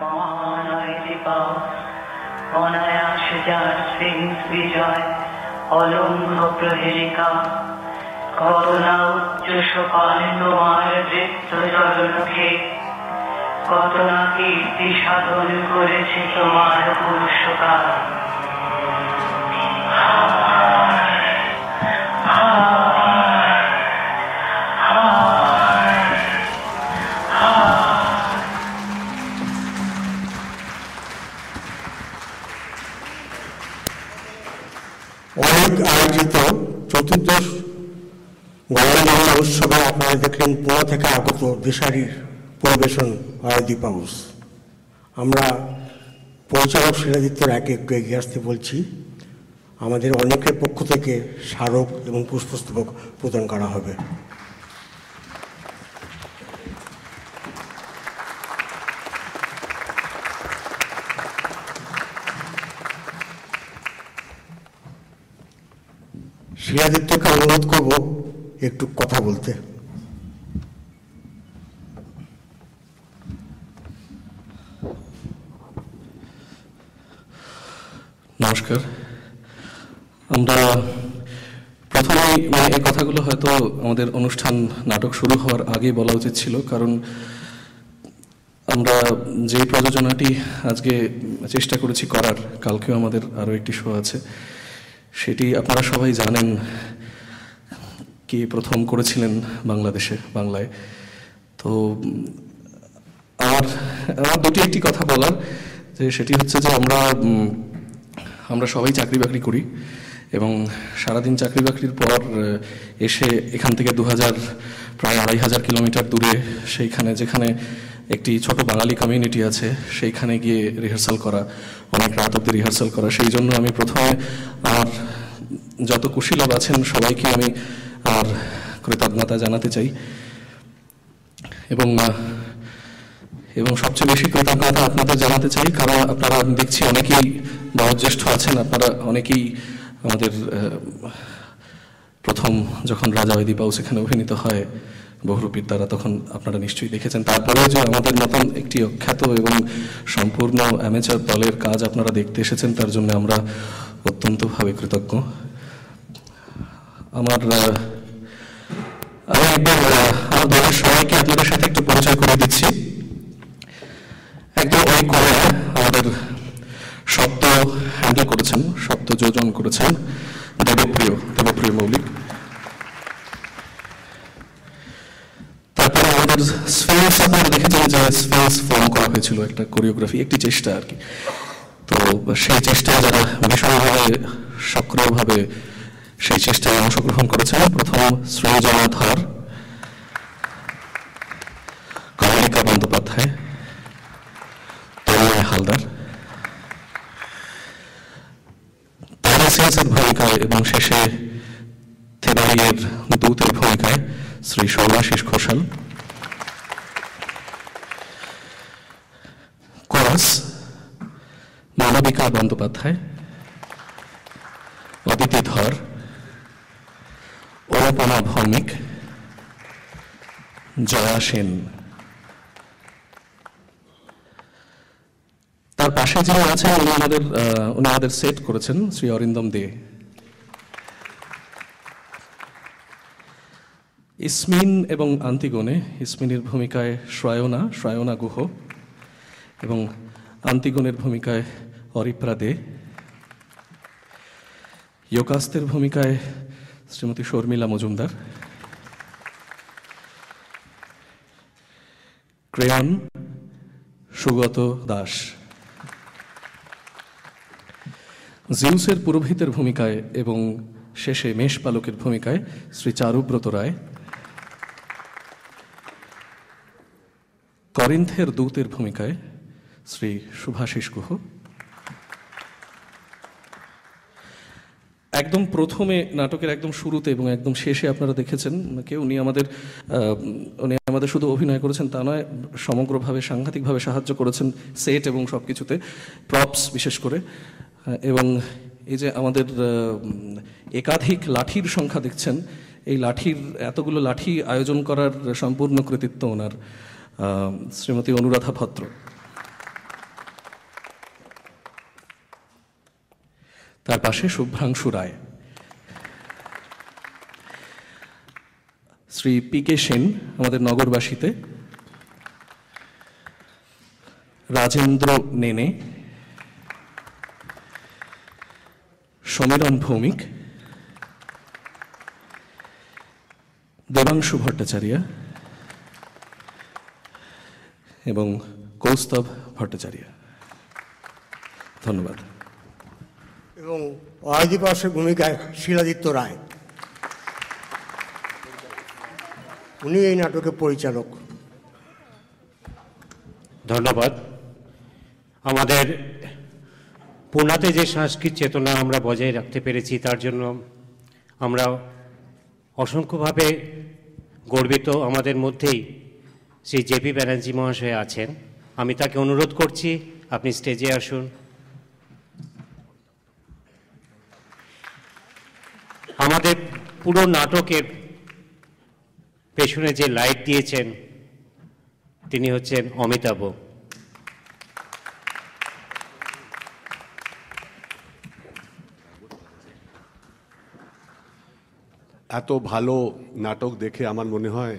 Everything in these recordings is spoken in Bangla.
মহানয় দীপা অনায়াস যার সিংস বিজয়, অলঙ্ঘ প্রহেলিকা। কত না কীর্তি সাধন করেছে তোমার পুরুষকার উৎসবে আপনারা দেখলেন পুনা থেকে আগত দেশারির পরিবেশন আয়দীপ হাউস। আমরা পরিচালক শিলাদিত্যের একে একটু এগিয়ে আসতে বলছি। আমাদের অনেকের পক্ষ থেকে স্মারক এবং পুষ্পস্তবক প্রদান করা হবে। শিলাদিত্যকে অনুরোধ করব একটু কথা বলতে। নমস্কার। আমরা প্রথমেই মানে এই কথাগুলো হয়তো আমাদের অনুষ্ঠান, নাটক শুরু হওয়ার আগেই বলা উচিত ছিল, কারণ আমরা যে প্রযোজনাটি আজকে চেষ্টা করেছি করার, কালকেও আমাদের আরও একটি শো আছে, সেটি আপনারা সবাই জানেন কে প্রথম করেছিলেন বাংলাদেশে, বাংলায়? তো, আমার আমার দুটি একটি কথা বলার, যে সেটি হচ্ছে যে আমরা আমরা সবাই চাকরি বাকরি করি এবং সারাদিন চাকরি বাকরির পর এসে এখান থেকে দু হাজার, প্রায় আড়াই হাজার কিলোমিটার দূরে সেইখানে, যেখানে একটি ছোট বাঙালি কমিউনিটি আছে, সেইখানে গিয়ে রিহার্সাল করা, অনেক রাত অব্দি রিহার্সাল করা। সেই জন্য আমি প্রথমে আমার যত কুশীলব আছেন, সবাইকে আমি আর কৃতজ্ঞতা জানাতে চাই। এবং এবং সবচেয়ে বেশি কৃতজ্ঞতা আপনাদের জানাতে চাই। কারণ আপনারা দেখছি অনেকেই বয়োজ্যেষ্ঠ আছেন, আপনারা অনেকেই আমাদের প্রথম যখন রাজা ওইদিপাও সেখানে অভিনীত হয়, বহুরূপীর দ্বারা তখন আপনারা নিশ্চয়ই দেখেছেন। তারপরেও যে আমাদের মতন একটি অখ্যাত এবং সম্পূর্ণ অ্যামেচার দলের কাজ আপনারা দেখতে এসেছেন, তার জন্য আমরা অত্যন্তভাবে কৃতজ্ঞ। আমার আমি একবার আমার দলের সবাইকে আপনাদের সাথে একটু পরিচয় করে দিচ্ছি। একদম ওই করে আমাদের শব্দ হ্যান্ডেল করেছেন শব্দ যোজন করেছেন দেবপ্রিয় দেবপ্রিয় মৌলিক। তারপরে আমাদের স্পেস আপনারা দেখেছেন যে স্পেস ফর্ম করা হয়েছিল একটা কোরিওগ্রাফি একটি চেষ্টা আর কি। তো সেই চেষ্টায় যারা ভীষণভাবে সক্রিয়ভাবে সেই চেষ্টায় অংশগ্রহণ করেছেন প্রথম সৃজনা ধর কমলিকা বন্দ্যোপাধ্যায় তন্ময় হালদার প্যারাসিয়াসের ভূমিকায় এবং শেষে থেনাইয়ের দূতের ভূমিকায় শ্রী সৌরাশিস ঘোষাল, কোরাস, মানবিকা বন্দ্যোপাধ্যায়, অদিতি ধর অনুপমা ভৌমিক, জয়া সেন তার পাশে যিনি আছেন, উনি আমাদের উনি আমাদের সেট করেছেন, শ্রী অরিন্দম দে। ইসমিন এবং আন্তিগণে, ইসমিনের ভূমিকায় শ্রায়না শ্রায়না গুহ এবং আন্তিগণের ভূমিকায় অরিপ্রা দে। যোগাস্তের ভূমিকায় শ্রীমতী শর্মিলা মজুমদার। ক্রেয়ন সুগত দাস। জিউসের পুরোহিতের ভূমিকায় এবং শেষে মেষ পালকের ভূমিকায় শ্রী চারুব্রত রায়। করিন্থের দূতের ভূমিকায় শ্রী শুভাশিস গুহ। একদম প্রথমে নাটকের একদম শুরুতে এবং একদম শেষে আপনারা দেখেছেন ওনাকে উনি আমাদের উনি আমাদের শুধু অভিনয় করেছেন তা নয়, সমগ্রভাবে সাংঘাতিকভাবে সাহায্য করেছেন সেট এবং সব কিছুতে প্রপস বিশেষ করে। এবং এই যে আমাদের একাধিক লাঠির সংখ্যা দেখছেন, এই লাঠির, এতগুলো লাঠি আয়োজন করার সম্পূর্ণ কৃতিত্ব ওনার শ্রীমতী অনুরাধা ভদ্র। তার পাশে শুভ্রাংশু রায়। শ্রী পি কে সেন আমাদের নগরবাসীতে। রাজেন্দ্র নেনে। সমীরণ ভৌমিক। দেবাংশু ভট্টাচার্য। এবং কৌস্তব ভট্টাচার্য। ধন্যবাদ। এবং অয়দি পাশের ভূমিকায় শিলাদিত্য রায়। উনি এই নাটকের পরিচালক। ধন্যবাদ। আমাদের পুনাতে যে সাংস্কৃতিক চেতনা আমরা বজায় রাখতে পেরেছি, তার জন্য আমরা অসংখ্যভাবে গর্বিত আমাদের মধ্যেই শ্রী জেপি ব্যানার্জি মহাশয় আছেন। আমি তাকে অনুরোধ করছি, আপনি স্টেজে আসুন। আমাদের পুরো নাটকের পেছনে যে লাইট দিয়েছেন, তিনি হচ্ছেন অমিতাভ। এত ভালো নাটক দেখে আমার মনে হয়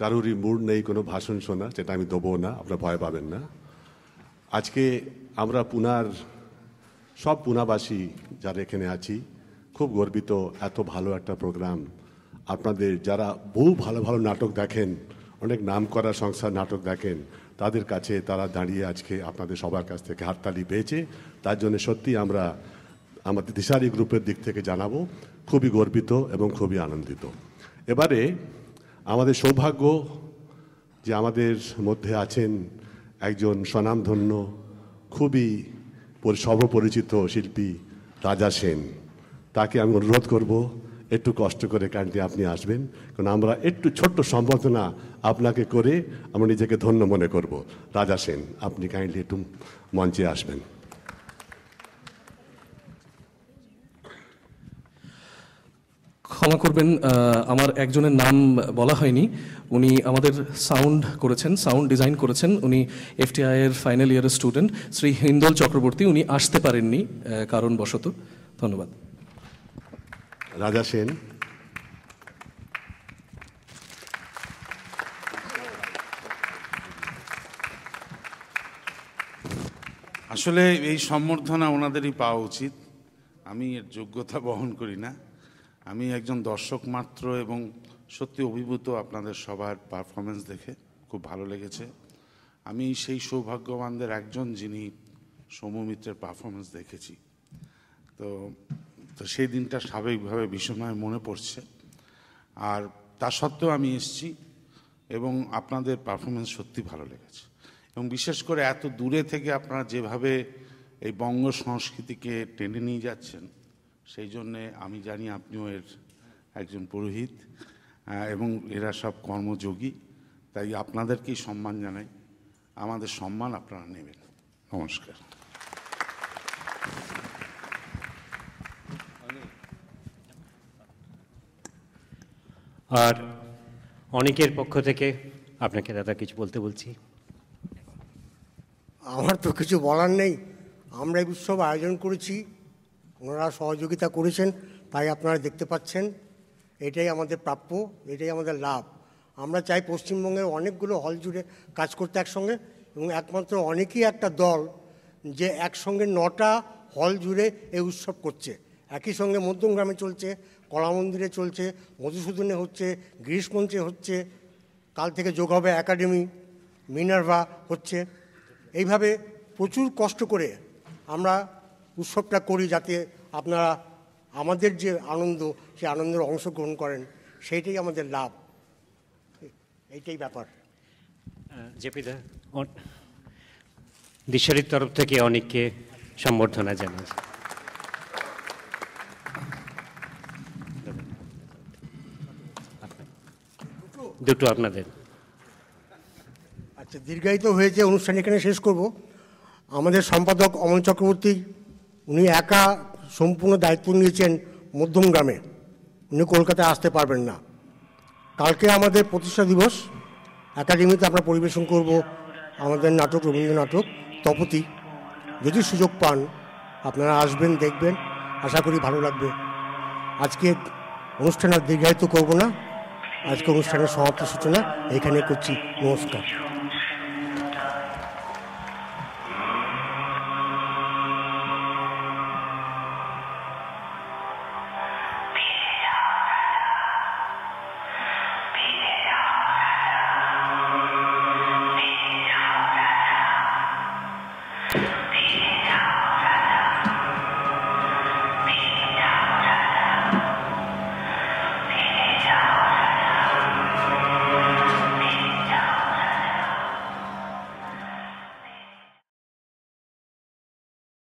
কারুরই মুড নেই কোনো ভাষণ শোনা, যেটা আমি দেবো না, আপনারা ভয় পাবেন না। আজকে আমরা পুনার, সব পুনাবাসী যারা এখানে আছি খুব গর্বিত এত ভালো একটা প্রোগ্রাম। আপনাদের যারা বহু ভালো ভালো নাটক দেখেন, অনেক নাম করা সংস্থার নাটক দেখেন, তাদের কাছে তারা দাঁড়িয়ে আজকে আপনাদের সবার কাছ থেকে হাততালি পেয়েছে। তার জন্য সত্যি আমরা আমাদের দিশারি গ্রুপের দিক থেকে জানাব, খুবই গর্বিত এবং খুবই আনন্দিত। এবারে আমাদের সৌভাগ্য যে আমাদের মধ্যে আছেন একজন স্বনামধন্য, খুবই পরি- সর্বপরিচিত শিল্পী রাজা সেন। তাকে আমি অনুরোধ করব, একটু কষ্ট করে কান্টে আপনি আসবেন, কারণ আমরা একটু ছোট্ট সম্বর্ধনা আপনাকে করে আমরা নিজেকে ধন্য মনে করব। রাজা সেন, আপনি কাইন্ডলি একটু মঞ্চে আসবেন। ক্ষমা করবেন আমার একজনের নাম বলা হয়নি। উনি আমাদের সাউন্ড করেছেন, সাউন্ড ডিজাইন করেছেন। উনি এফটিআই এর ফাইনাল ইয়ারের স্টুডেন্ট, শ্রী হিন্দল চক্রবর্তী। উনি আসতে পারেননি কারণবশত। ধন্যবাদ। রাজা সেন। আসলে এই সম্বর্ধনা ওনাদেরই পাওয়া উচিত। আমি এর যোগ্যতা বহন করি না। আমি একজন দর্শক মাত্র এবং সত্যি অভিভূত আপনাদের সবার পারফরমেন্স দেখে খুব ভালো লেগেছে। আমি সেই সৌভাগ্যবানদের একজন যিনি সৌম্য মিত্রের পারফরমেন্স দেখেছি। তো তো সেই দিনটা স্বাভাবিকভাবে ভীষণভাবে মনে পড়ছে। আর তা সত্ত্বেও আমি এসেছি এবং আপনাদের পারফরমেন্স সত্যি ভালো লেগেছে। এবং বিশেষ করে এত দূরে থেকে আপনারা যেভাবে এই বঙ্গ সংস্কৃতিকে টেনে নিয়ে যাচ্ছেন, সেই জন্যে আমি জানি আপনিও এর একজন পুরোহিত এবং এরা সব কর্মযোগী, তাই আপনাদেরকেই সম্মান জানাই। আমাদের সম্মান আপনারা নেবেন। নমস্কার। আর অনেকের পক্ষ থেকে আপনাকে দাদা কিছু বলতে বলছি। আমার তো কিছু বলার নেই। আমরা এই উৎসব আয়োজন করেছি, ওনারা সহযোগিতা করেছেন, তাই আপনারা দেখতে পাচ্ছেন। এটাই আমাদের প্রাপ্য, এটাই আমাদের লাভ। আমরা চাই পশ্চিমবঙ্গের অনেকগুলো হল জুড়ে কাজ করতে একসঙ্গে এবং একমাত্র অনেকই একটা দল যে একসঙ্গে নটা হল জুড়ে এই উৎসব করছে। একই সঙ্গে মধ্যমগ্রামে চলছে, কলা মন্দিরে চলছে, মধুসূদনে হচ্ছে গ্রীষ্মঞ্চে হচ্ছে, কাল থেকে যোগ হবে একাডেমি, মিনার্ভা হচ্ছে। এইভাবে প্রচুর কষ্ট করে আমরা উৎসবটা করি যাতে আপনারা আমাদের যে আনন্দ সেই আনন্দের অংশগ্রহণ করেন, সেইটাই আমাদের লাভ। এইটাই ব্যাপার। জেপিদা দিশারির তরফ থেকে অনেককে সম্বর্ধনা জানাচ্ছে। দুটো আপনাদের। আচ্ছা দীর্ঘায়িত হয়েছে, অনুষ্ঠান এখানে শেষ করব। আমাদের সম্পাদক অমল চক্রবর্তী, উনি একা সম্পূর্ণ দায়িত্ব নিয়েছেন মধ্যমগ্রামে উনি কলকাতায় আসতে পারবেন না। কালকে আমাদের প্রতিষ্ঠা দিবস। একাডেমিতে আমরা পরিবেশন করব আমাদের নাটক, রবীন্দ্র নাটক, তপতি। যদি সুযোগ পান, আপনারা আসবেন, দেখবেন। আশা করি ভালো লাগবে। আজকে অনুষ্ঠান আর দীর্ঘায়িত করব না। আজকে অনুষ্ঠানের সমাপ্ত সূচনা এখানে করছি। নমস্কার।